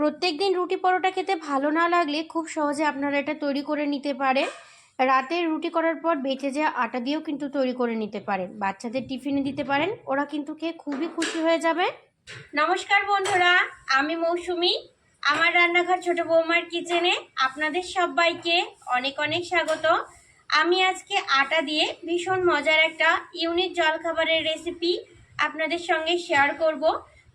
প্রত্যেক দিন রুটি পরোটা খেতে ভালো না লাগলে খুব সহজে আপনারা এটা তৈরি করে নিতে পারেন। রাতে রুটি করার পর বেঁচে যাওয়া আটা দিয়েও কিন্তু তৈরি করে নিতে পারেন। বাচ্চাদের টিফিনে দিতে পারেন, ওরা কিন্তু খেয়ে খুবই খুশি হয়ে যাবে। নমস্কার বন্ধুরা, আমি মৌসুমি, আমার রান্নাঘর ছোট বৌমার কিচেনে আপনাদের সবাইকে অনেক অনেক স্বাগত। আমি আজকে আটা দিয়ে ভীষণ মজার একটা ইউনিক জলখাবারের রেসিপি আপনাদের সঙ্গে শেয়ার করব।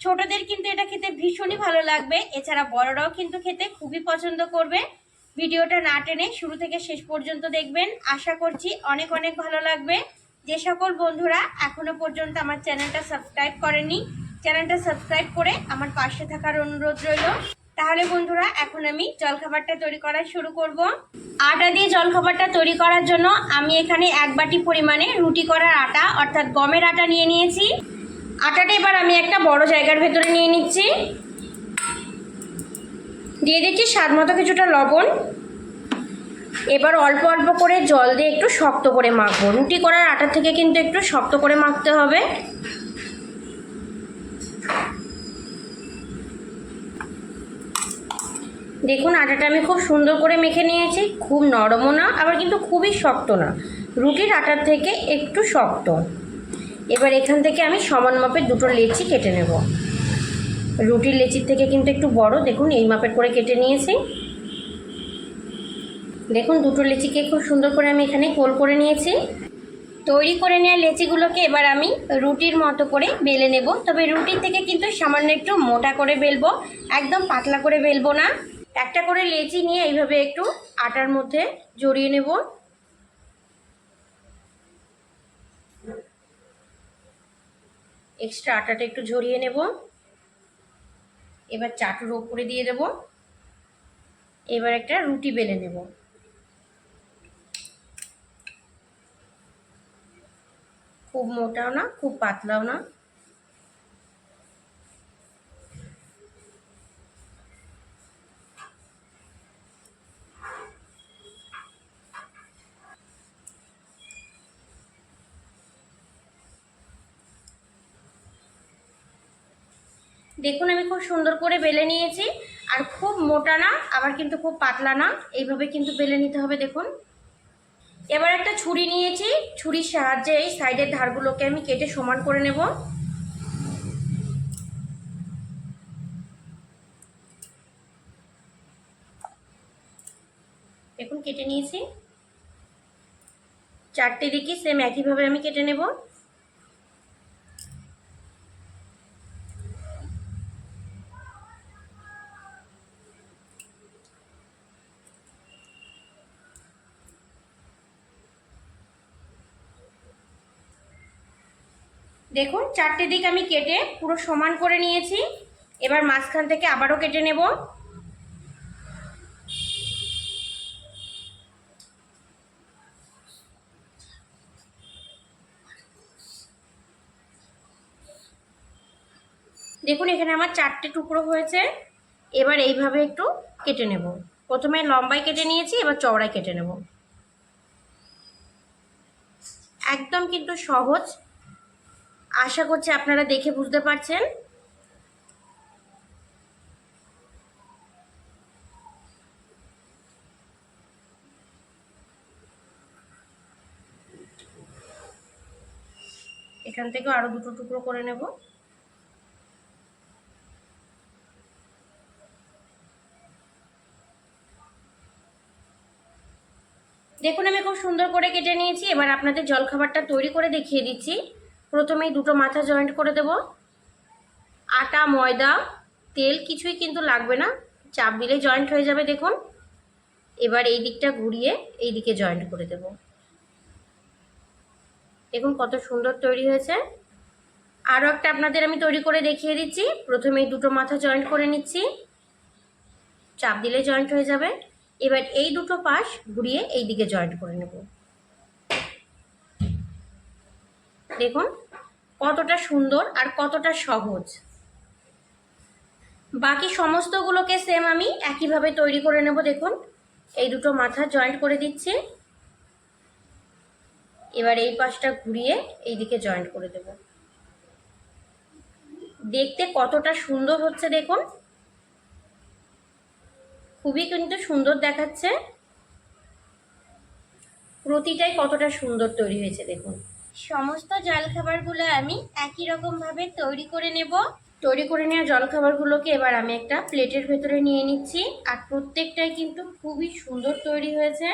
ছোটদের কিন্তু এটা খেতে ভীষণই ভালো লাগবে। এছাড়া বড়রাও কিন্তু খেতে খুবই পছন্দ করবে। ভিডিওটা না টেনে শুরু থেকে শেষ পর্যন্ত দেখবেন। আশা করছি অনেক অনেক ভালো লাগবে। যে সকল বন্ধুরা এখনও পর্যন্ত আমার চ্যানেলটা সাবস্ক্রাইব করেনি চ্যানেলটা সাবস্ক্রাইব করে আমার পাশে থাকার অনুরোধ রইল। তাহলে বন্ধুরা, এখন আমি জলখাবারটা তৈরি করা শুরু করব। আটা দিয়ে জলখাবারটা তৈরি করার জন্য আমি এখানে এক বাটি পরিমাণে রুটি করার আটা, অর্থাৎ গমের আটা নিয়ে নিয়েছি। আটাটা এবার আমি একটা বড় জায়গার ভেতরে নিয়ে নিচ্ছি। দিয়ে দিচ্ছি স্বাদ মতো কিছুটা লবণ। এবার অল্প অল্প করে জল দিয়ে একটু শক্ত করে মাখবো। রুটি করার আটা থেকে কিন্তু একটু শক্ত করে মাখতে হবে। দেখুন, আটাটা আমি খুব সুন্দর করে মেখে নিয়েছি। খুব নরমও না, আবার কিন্তু খুবই শক্ত না। রুটির আটার থেকে একটু শক্ত। এবার এখান থেকে আমি সমান মাপের দুটো লেচি কেটে নেব। রুটির লেচির থেকে কিন্তু একটু বড়, দেখুন এই মাপের করে কেটে নিয়েছি। দেখুন দুটো লেচিকে খুব সুন্দর করে আমি এখানে গোল করে নিয়েছি। তৈরি করে নেওয়া লেচিগুলোকে এবার আমি রুটির মতো করে বেলে নেব। তবে রুটির থেকে কিন্তু সামান্য একটু মোটা করে বেলবো, একদম পাতলা করে বেলবো না। একটা করে লেচি নিয়ে এইভাবে একটু আটার মধ্যে জড়িয়ে নেব। এক্সট্রা আটাটা একটু ঝরিয়ে নেব। এবার চাটুর ওপরে দিয়ে দেব। এবার একটা রুটি বেলে নেব। খুব মোটাও না, খুব পাতলাও না। দেখুন, আমি খুব সুন্দর করে বেলে নিয়েছি। আর খুব মোটা না, আবার কিন্তু খুব পাতলা না। এইভাবে কিন্তু বেলে নিতে হবে, দেখুন। এবার একটা ছুরি নিয়েছি। ছুরির সাহায্যে এই সাইডের ধারগুলোকে আমি কেটে সমান করে নেব। দেখুন, কেটে নিয়েছি। চারটে দিকে সেম একইভাবে আমি কেটে নেব। দেখুন, চারটে দিক আমি কেটে পুরো সমান করে নিয়েছি। এবার মাঝখান থেকে আবারও কেটে নেব। দেখুন, এখানে আমার চারটে টুকরো হয়েছে। এবার এইভাবে একটু কেটে নেব। প্রথমে লম্বায় কেটে নিয়েছি, এবার চওড়ায় কেটে নেব। একদম কিন্তু সহজ আশা করছি আপনারা দেখে বুঝতে পারছেন। এখান থেকে আরও দুটো টুকরো করে নেব। দেখুন, আমি খুব সুন্দর করে কেটে নিয়েছি। এবার আপনাদের জলখাবারটা তৈরি করে দেখিয়ে দিচ্ছি। প্রথমেই দুটো মাথা জয়েন্ট করে দেব। আটা, ময়দা, তেল কিছুই কিন্তু লাগবে না। চাপ দিলে জয়েন্ট হয়ে যাবে, দেখুন। এবার এই দিকটা ঘুরিয়ে এই দিকে জয়েন্ট করে দেব। দেখুন কত সুন্দর তৈরি হয়েছে। আরও একটা আপনাদের আমি তৈরি করে দেখিয়ে দিচ্ছি। প্রথমেই দুটো মাথা জয়েন্ট করে নিচ্ছি। চাপ দিলে জয়েন্ট হয়ে যাবে। এবার এই দুটো পাশ ঘুরিয়ে এই দিকে জয়েন্ট করে নেব। দেখুন, কতটা সুন্দর আর কতটা সহজ। বাকি সমস্তগুলোকে সেম আমি একইভাবে তৈরি করে নেব, দেখুন। এই দুটো মাথা জয়েন্ট করে দিচ্ছি। এবার এই পাশটা ঘুরিয়ে এই দিকে জয়েন্ট করে দেব। দেখতে কতটা সুন্দর হচ্ছে, দেখুন। খুবই কিন্তু সুন্দর দেখাচ্ছে। প্রতিটাই কতটা সুন্দর তৈরি হয়েছে, দেখুন। সমস্ত জলখাবারগুলো আমি একই রকমভাবে তৈরি করে নেব। তৈরি করে নেওয়া জলখাবারগুলোকে এবার আমি একটা প্লেটের ভেতরে নিয়ে নিচ্ছি। আর প্রত্যেকটাই কিন্তু খুবই সুন্দর তৈরি হয়েছে।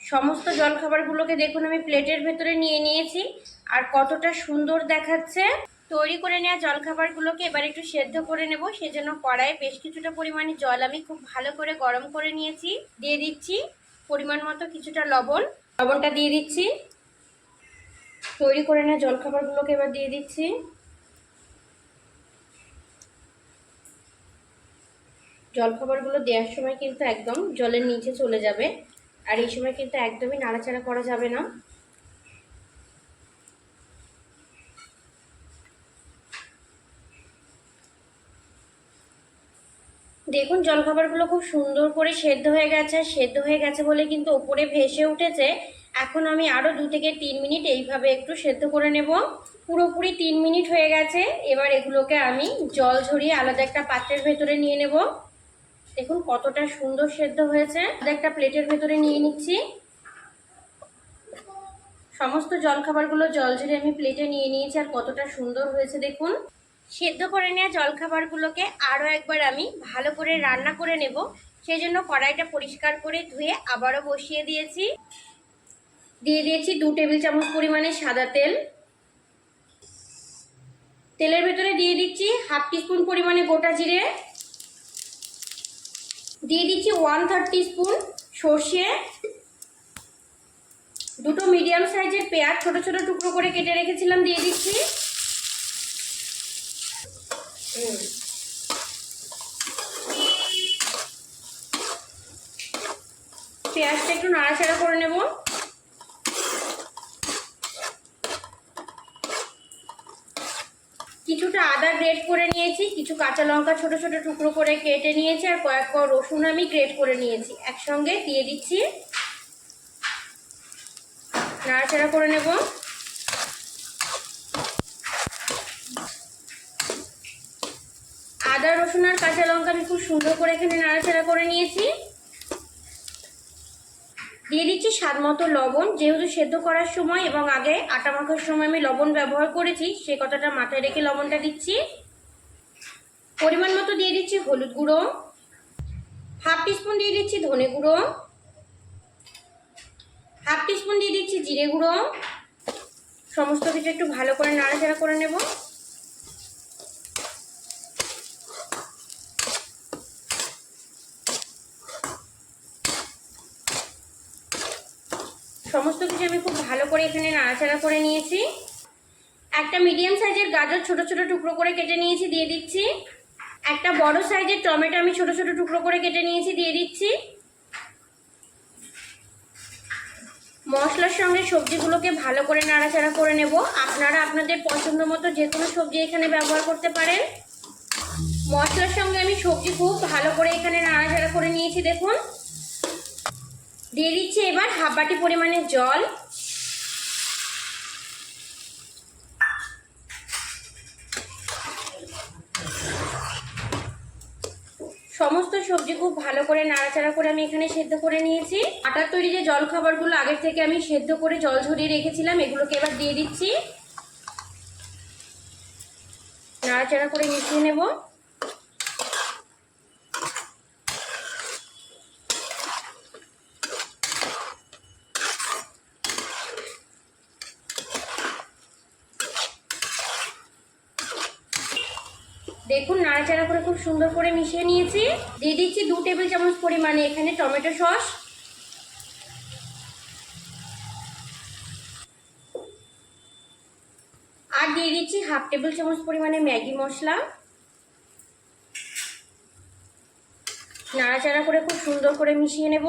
সমস্ত জলখাবারগুলোকে দেখুন আমি প্লেটের ভেতরে নিয়ে নিয়েছি। আর কতটা সুন্দর দেখাচ্ছে। তৈরি করে নেওয়া জলখাবারগুলোকে এবার একটু সেদ্ধ করে নেব। সেজন্য কড়াইয়ে বেশ কিছুটা পরিমাণে জল আমি খুব ভালো করে গরম করে নিয়েছি। দিয়ে দিচ্ছি পরিমাণ মতো কিছুটা লবণ। লবণটা দিয়ে দিচ্ছি। তৈরি করে নেওয়া জলখাবারগুলোকে এবার দিয়ে দিচ্ছি। জলখাবারগুলো দেওয়ার সময় কিন্তু একদম জলের নিচে চলে যাবে। আর এই সময় কিন্তু একদমই নাড়াচাড়া করা যাবে না। দেখুন, জলখাবারগুলো খুব সুন্দর করে সেদ্ধ হয়ে গেছে আর সেদ্ধ হয়ে গেছে বলে কিন্তু ওপরে ভেসে উঠেছে। এখন আমি আরও দু থেকে তিন মিনিট এইভাবে একটু সেদ্ধ করে নেব। পুরোপুরি তিন মিনিট হয়ে গেছে। এবার এগুলোকে আমি জল ঝরিয়ে আলাদা একটা পাত্রের ভেতরে নিয়ে নেব। দেখুন, কতটা সুন্দর সেদ্ধ হয়েছে। আলাদা একটা প্লেটের ভেতরে নিয়ে নিচ্ছি। সমস্ত জলখাবারগুলো জল ঝরে আমি প্লেটে নিয়ে নিয়েছি আর কতটা সুন্দর হয়েছে দেখুন। সেদ্ধ করে নেওয়া জলখাবারগুলোকে আরও একবার আমি ভালো করে রান্না করে নেব। সেই জন্য কড়াইটা পরিষ্কার করে ধুয়ে আবারও বসিয়ে দিয়েছি। দিয়ে দিয়েছি দু টেবিল চামচ পরিমাণে সাদা তেল। তেলের ভেতরে দিয়ে দিচ্ছি হাফ টিস্পুন পরিমাণে গোটা জিরে। দিয়ে দিচ্ছি ওয়ান থার্ড স্পুন সর্ষে। দুটো মিডিয়াম সাইজের পেঁয়াজ ছোট ছোট টুকরো করে কেটে রেখেছিলাম, দিয়ে দিচ্ছি। পেঁয়াজটা একটু নাড়াচাড়া করে নেব। কিছুটা আদা গ্রেট করে নিয়েছি, কিছু কাঁচা লঙ্কা ছোট ছোট টুকরো করে কেটে নিয়েছি, আর কয়েক পর রসুন আমি গ্রেট করে নিয়েছি। একসঙ্গে দিয়ে দিচ্ছি। নাড়াচাড়া করে নেব। আদা, রসুন আর কাঁচা লঙ্কা আমি খুব সুন্দর করে এখানে নাড়াচাড়া করে নিয়েছি। দিয়ে দিচ্ছি স্বাদ মতো লবণ। যেহেতু সেদ্ধ করার সময় এবং আগে আটা মাখার সময় আমি লবণ ব্যবহার করেছি, সে কথাটা মাথায় রেখে লবণটা দিচ্ছি। পরিমাণ মতো দিয়ে দিচ্ছি হলুদ গুঁড়ো। হাফ টিস্পুন দিয়ে দিচ্ছি ধনে গুঁড়ো। হাফ টিস্পুন দিয়ে দিচ্ছি জিরে গুঁড়ো। সমস্ত কিছু একটু ভালো করে নাড়াচাড়া করে নেব। সমস্ত কিছু আমি খুব ভালো করে এখানে নাড়াচাড়া করে নিয়েছি। একটা মিডিয়াম সাইজের গাজর ছোট ছোট টুকরো করে কেটে নিয়েছি, দিয়ে দিচ্ছি। একটা বড় সাইজের টমেটো আমি ছোট ছোট টুকরো করে কেটে নিয়েছি, দিয়ে দিচ্ছি। মশলার সঙ্গে সবজিগুলোকে ভালো করে নাড়াচাড়া করে নেব। আপনারা আপনাদের পছন্দ মতো যে কোনো সবজি এখানে ব্যবহার করতে পারেন। মশলার সঙ্গে আমি সবজি খুব ভালো করে এখানে নাড়াচাড়া করে নিয়েছি, দেখুন। দিয়ে দিচ্ছি এবার হাফ বাটি পরিমাণে জল। সমস্ত সবজি খুব ভালো করে নাড়াচাড়া করে আমি এখানে সেদ্ধ করে নিয়েছি। আটার তৈরি যে জল খাবারগুলো আগের থেকে আমি সেদ্ধ করে জল ঝরিয়ে রেখেছিলাম, এগুলোকে এবার দিয়ে দিচ্ছি। নাড়াচাড়া করে মিশিয়ে নেব। দেখুন, নাড়াচাড়া করে খুব সুন্দর করে মিশিয়ে নিয়েছি। দিয়ে দিচ্ছি দু টেবিল চামচ পরিমাণে এখানে টমেটো সস। আর দিয়ে দিচ্ছি হাফ টেবিল চামচ পরিমাণে ম্যাগি মশলা। নাড়াচাড়া করে খুব সুন্দর করে মিশিয়ে নেব।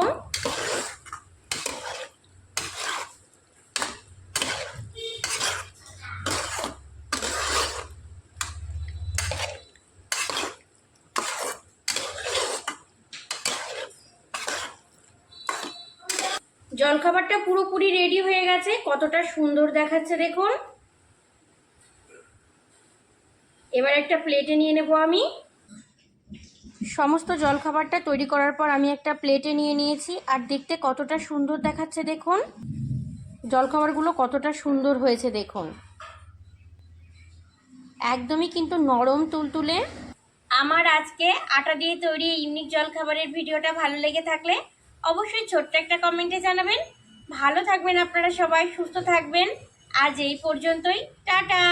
জলখাবারটা পুরোপুরি রেডি হয়ে গেছে। কতটা সুন্দর দেখাচ্ছে দেখুন। এবার একটা প্লেটে নিয়ে নেব আমি। সমস্ত জলখাবারটা তৈরি করার পর আমি একটা প্লেটে নিয়ে নিয়েছি। আর দেখতে কতটা সুন্দর দেখাচ্ছে দেখুন। জলখাবারগুলো কতটা সুন্দর হয়েছে দেখুন। একদমই কিন্তু নরম তুলতুলে। আমার আজকে আটা দিয়ে তৈরি ইউনিক জলখাবারের ভিডিওটা ভালো লেগে থাকলে অবশ্যই ছোট্ট একটা কমেন্টে জানাবেন। ভালো থাকবেন আপনারা সবাই, সুস্থ থাকবেন। আজ এই পর্যন্তই। টাটা!